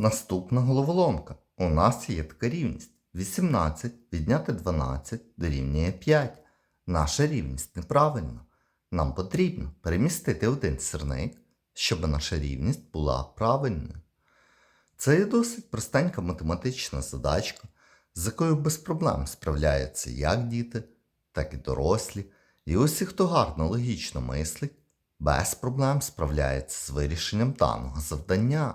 Наступна головоломка. У нас є така рівність. 18 відняти 12 дорівнює 5. Наша рівність неправильна. Нам потрібно перемістити один сірник, щоб наша рівність була правильною. Це є досить простенька математична задачка, з якою без проблем справляються як діти, так і дорослі. І усі, хто гарно логічно мислить, без проблем справляється з вирішенням даного завдання.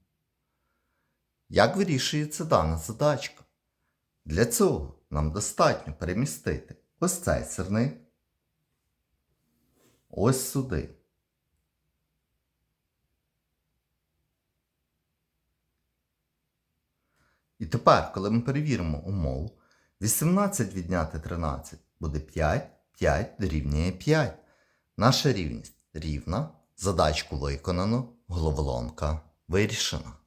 Як вирішується дана задачка? Для цього нам достатньо перемістити ось цей сирник ось сюди. І тепер, коли ми перевіримо умову, 18 відняти 13 буде 5, 5 дорівнює 5. Наша рівність рівна, задачку виконано, головоломка вирішена.